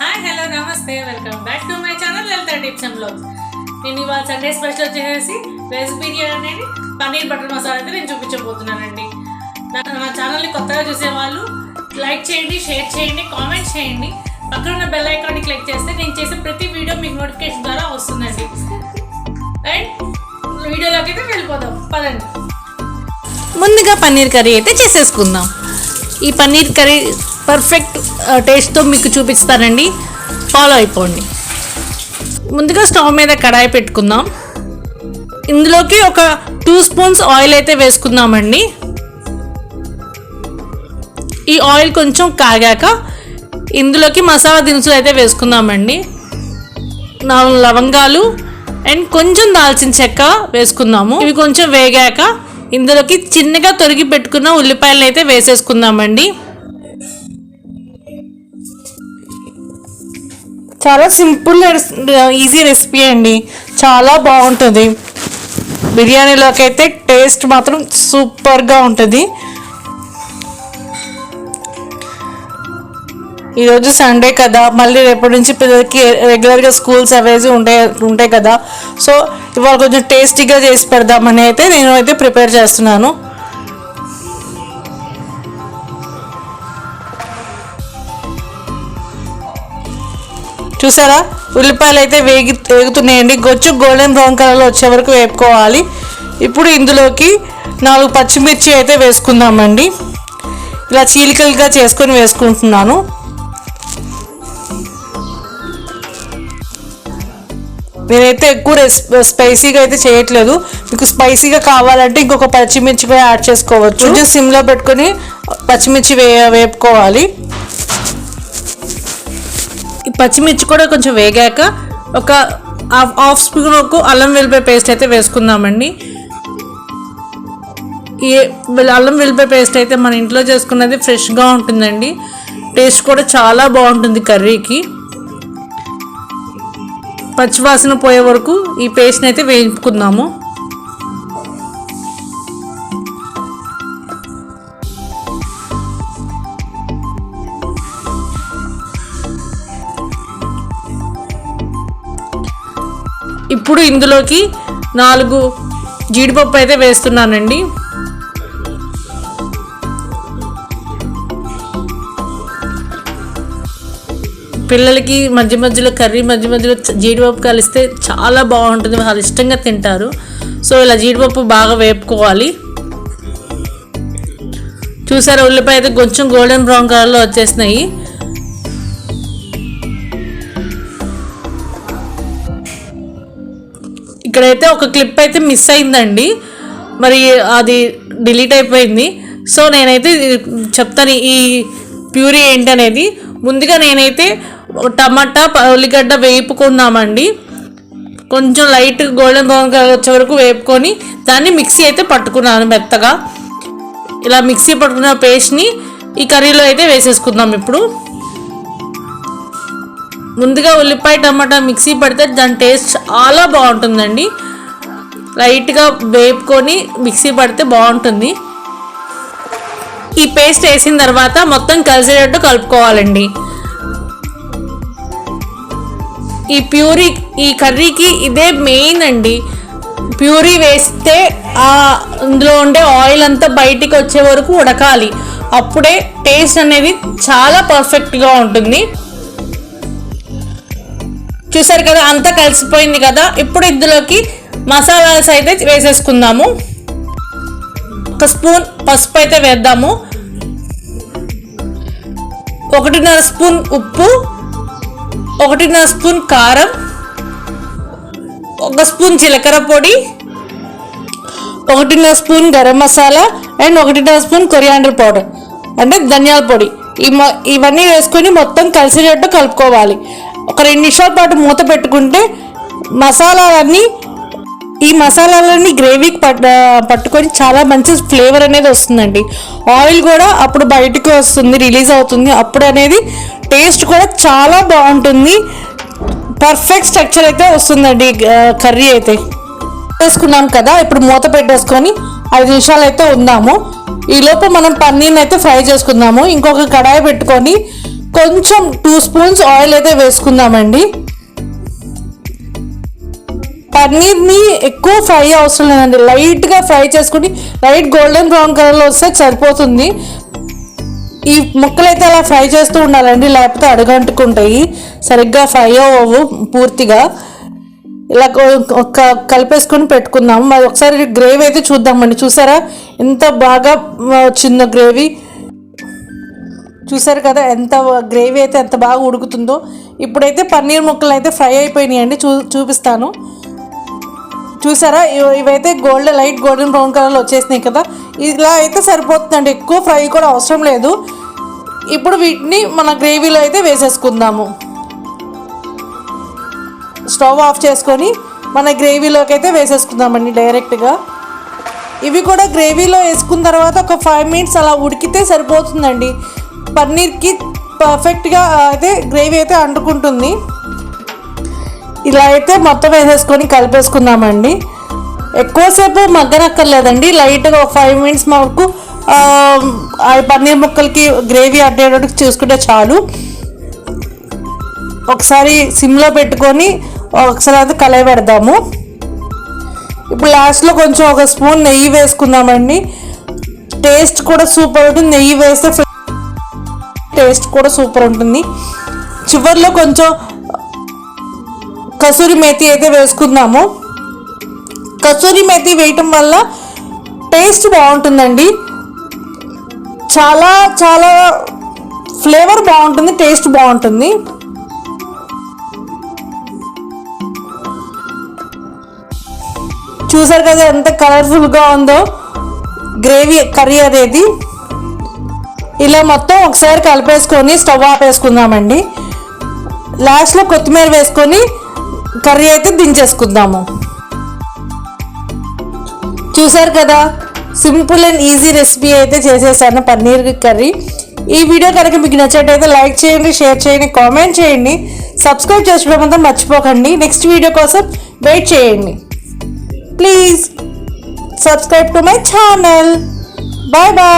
Hi hello నమస్తే. Welcome back to my channel Lalitha tips and blogs నేను ఇవాళ Sunday special వచ్చేసి veg biryani అనేది పన్నీర్ బటర్ మసాలా అయితే నేను చూపించబోతున్నానండి. నా నా ఛానల్ని కొత్తగా చూసేవాళ్ళు లైక్ చేయండి షేర్ చేయండి కామెంట్ చేయండి. పక్కన ఉన్న బెల్ ఐకాన్ని క్లిక్ చేస్తే నేను చేసే ప్రతి వీడియో మీకు నోటిఫికేషన్ ద్వారా వస్తుందండి. అండ్ వీడియోలోకి అయితే వెళ్ళిపోదాం. పదండి. ముందుగా పన్నీర్ కర్రీ అయితే చేసేసుకుందాం. ఈ పన్నీర్ కర్రీ పర్ఫెక్ట్ టేస్ట్తో మీకు చూపిస్తానండి. ఫాలో అయిపోండి. ముందుగా స్టవ్ మీద కడాయి పెట్టుకుందాం. ఇందులోకి ఒక టూ స్పూన్స్ ఆయిల్ అయితే వేసుకుందామండి. ఈ ఆయిల్ కొంచెం కాగాక ఇందులోకి మసాలా దినుసులు అయితే వేసుకుందామండి. నాలుగు లవంగాలు అండ్ కొంచెం దాల్చిన చెక్క వేసుకుందాము. ఇవి కొంచెం వేగాక ఇందులోకి చిన్నగా తొరిగి పెట్టుకున్న ఉల్లిపాయలను అయితే వేసేసుకుందామండి. చాలా సింపుల్ ఈజీ రెసిపీ అండి. చాలా బాగుంటుంది. బిర్యానీలోకి అయితే టేస్ట్ మాత్రం సూపర్గా ఉంటుంది. ఈరోజు సండే కదా. మళ్ళీ రేపటి నుంచి పిల్లలకి రెగ్యులర్గా స్కూల్స్ అవేసి ఉండే ఉంటాయి కదా. సో ఇవాళ కొంచెం టేస్టీగా చేసి పెడదామని అయితే నేను అయితే ప్రిపేర్ చేస్తున్నాను. చూసారా? ఉల్లిపాయలు అయితే వేగి వేగుతున్నాయండి. గొచ్చు గోల్డెన్ బ్రౌన్ కలర్లో వచ్చే వరకు వేపుకోవాలి. ఇప్పుడు ఇందులోకి నాలుగు పచ్చిమిర్చి అయితే వేసుకుందామండి. ఇలా చీలికలుగా చేసుకొని వేసుకుంటున్నాను. నేనైతే ఎక్కువ రెస్ స్పైసీగా అయితే చేయట్లేదు. మీకు స్పైసీగా కావాలంటే ఇంకొక పచ్చిమిర్చి కూడా యాడ్ చేసుకోవచ్చు. కొంచెం సిమ్లో పెట్టుకొని పచ్చిమిర్చి వే వేపుకోవాలి. ఈ పచ్చిమిర్చి కూడా కొంచెం వేగాక ఒక హాఫ్ హాఫ్ స్పూన్ ఒక అల్లం వెల్లిపాయ పేస్ట్ అయితే వేసుకుందామండి. ఈ అల్లం వెల్లిపాయ పేస్ట్ అయితే మన ఇంట్లో చేసుకున్నది ఫ్రెష్గా ఉంటుందండి. టేస్ట్ కూడా చాలా బాగుంటుంది కర్రీకి. పచ్చివాసన పోయే వరకు ఈ పేస్ట్ని అయితే వేయించుకుందాము. ఇప్పుడు ఇందులోకి నాలుగు జీడిపప్పు అయితే వేస్తున్నానండి. పిల్లలకి మధ్య మధ్యలో కర్రీ మధ్య మధ్యలో జీడిపప్పు కలిస్తే చాలా బాగుంటుంది. వాళ్ళు ఇష్టంగా తింటారు. సో ఇలా జీడిపప్పు బాగా వేపుకోవాలి. చూసారా ఉల్లిపాయ అయితే కొంచెం గోల్డెన్ బ్రౌన్ కలర్లో వచ్చేసినాయి. ఇక్కడైతే ఒక క్లిప్ అయితే మిస్ అయిందండి. మరి అది డిలీట్ అయిపోయింది. సో నేనైతే చెప్తాను ఈ ప్యూరీ ఏంటి అనేది ముందుగా నేనైతే టమాటా ఉల్లిగడ్డ వేపుకున్నామండి కొంచెం లైట్ గోల్డెన్ బ్రౌన్ కలర్ వచ్చే వరకు వేపుకొని దాన్ని మిక్సీ అయితే పట్టుకున్నాను మెత్తగా. ఇలా మిక్సీ పట్టుకున్న పేస్ట్ని ఈ కర్రీలో అయితే వేసేసుకుందాం ఇప్పుడు. ముందుగా ఉల్లిపాయ టమాటా మిక్సీ పడితే దాని టేస్ట్ చాలా బాగుంటుందండి. లైట్గా వేపుకొని మిక్సీ పడితే బాగుంటుంది. ఈ పేస్ట్ వేసిన తర్వాత మొత్తం కలిసేటట్టు కలుపుకోవాలండి. ఈ ప్యూరీ ఈ కర్రీకి ఇదే మెయిన్ అండి. ప్యూరీ వేస్తే ఆ అందులో ఉండే ఆయిల్ అంతా బయటికి వచ్చే వరకు ఉడకాలి. అప్పుడే టేస్ట్ అనేది చాలా పర్ఫెక్ట్గా ఉంటుంది. చూసారు కదా అంతా కలిసిపోయింది కదా. ఇప్పుడు ఇందులోకి మసాలాస్ అయితే వేసేసుకుందాము. ఒక స్పూన్ పసుపు అయితే వేద్దాము. ఒకటిన్నర స్పూన్ ఉప్పు. ఒకటిన్నర స్పూన్ కారం ఒక స్పూన్ జీలకర్ర పొడి ఒకటిన్నర స్పూన్ గరం మసాలా అండ్ ఒకటిన్నర స్పూన్ కొరియాండర్ పౌడర్ అంటే ధనియాల పొడి. ఇవన్నీ వేసుకొని మొత్తం కలిసేటట్టు కలుపుకోవాలి. ఒక రెండు నిమిషాల పాటు మూత పెట్టుకుంటే మసాలాలన్నీ ఈ మసాలాలన్నీ గ్రేవీకి పట్ పట్టుకొని చాలా మంచి ఫ్లేవర్ అనేది వస్తుందండి. ఆయిల్ కూడా అప్పుడు బయటకు వస్తుంది రిలీజ్ అవుతుంది. అప్పుడు అనేది టేస్ట్ కూడా చాలా బాగుంటుంది. పర్ఫెక్ట్ స్ట్రక్చర్ అయితే వస్తుందండి కర్రీ అయితే. వేసుకున్నాం కదా ఇప్పుడు మూత పెట్టేసుకొని ఐదు నిమిషాలు అయితే ఉందాము. ఈలోపు మనం పన్నీర్ని అయితే ఫ్రై చేసుకుందాము. ఇంకొక కడాయి పెట్టుకొని కొంచెం టూ స్పూన్స్ ఆయిల్ అయితే వేసుకుందామండి. పన్నీర్ని ఎక్కువ ఫ్రై అవసరం లేదండి. లైట్గా ఫ్రై చేసుకుని లైట్ గోల్డెన్ బ్రౌన్ కలర్లో వస్తే సరిపోతుంది. ఈ ముక్కలు అయితే అలా ఫ్రై చేస్తూ ఉండాలండి. లేకపోతే అడుగంటుకుంటాయి. సరిగ్గా ఫ్రై అవ్వవు పూర్తిగా. ఇలా ఒక కలిపేసుకొని పెట్టుకుందాం. మరి ఒకసారి గ్రేవీ అయితే చూద్దామండి. చూసారా? ఎంత బాగా వచ్చిందో గ్రేవీ. చూసారు కదా? ఎంత గ్రేవీ అయితే ఎంత బాగా ఉడుకుతుందో. ఇప్పుడైతే పన్నీర్ ముక్కలు అయితే ఫ్రై అయిపోయినాయండి. చూ చూపిస్తాను. చూసారా? ఇవైతే గోల్డ్ లైట్ గోల్డెన్ బ్రౌన్ కలర్లో వచ్చేసినాయి కదా. ఇలా అయితే సరిపోతుందండి. ఎక్కువ ఫ్రై కూడా అవసరం లేదు. ఇప్పుడు వీటిని మన గ్రేవీలో అయితే వేసేసుకుందాము. స్టవ్ ఆఫ్ చేసుకొని మన గ్రేవీలోకి అయితే వేసేసుకుందామండి డైరెక్ట్గా. ఇవి కూడా గ్రేవీలో వేసుకున్న తర్వాత ఒక ఫైవ్ మినిట్స్ అలా ఉడికితే సరిపోతుందండి. పన్నీర్కి పర్ఫెక్ట్గా అయితే గ్రేవీ అయితే అంటుకుంటుంది. ఇలా అయితే మొత్తం వేసేసుకొని కలిపేసుకుందామండి. ఎక్కువసేపు మగ్గనక్కర్లేదండి. లైట్గా ఒక ఫైవ్ మినిట్స్ వరకు ఆ, పన్నీర్ ముక్కలకి గ్రేవీ అడ్డేటట్టు చూసుకుంటే చాలు. ఒకసారి సిమ్లో పెట్టుకొని ఒకసారి అయితే కలయి పెడదాము ఇప్పుడు లాస్ట్లో కొంచెం ఒక స్పూన్ నెయ్యి వేసుకుందామండి. టేస్ట్ కూడా సూపర్ ఉంటుంది. నెయ్యి వేస్తే టేస్ట్ కూడా సూపర్ ఉంటుంది. చివరిలో కొంచెం కసూరి మేతి అయితే వేసుకుందాము. కసూరి మేతి వేయటం వల్ల టేస్ట్ బాగుంటుందండి. చాలా చాలా ఫ్లేవర్ బాగుంటుంది టేస్ట్ బాగుంటుంది. చూసారు కదా ఎంత కలర్ఫుల్గా ఉందో గ్రేవీ కర్రీ అనేది. ఇలా మొత్తం ఒకసారి కలిపేసుకొని స్టవ్ ఆపేసుకుందామండి. లాస్ట్లో కొత్తిమీర వేసుకొని కర్రీ అయితే దించేసుకుందాము. చూసారు కదా? సింపుల్ అండ్ ఈజీ రెసిపీ అయితే చేసేసాను పన్నీర్ కర్రీ. ఈ వీడియో కనుక మీకు నచ్చినట్టయితే లైక్ చేయండి షేర్ చేయండి కామెంట్ చేయండి. సబ్స్క్రైబ్ చేసుకోవడం అంతా మర్చిపోకండి. నెక్స్ట్ వీడియో కోసం వెయిట్ చేయండి. Please subscribe to my channel. Bye bye.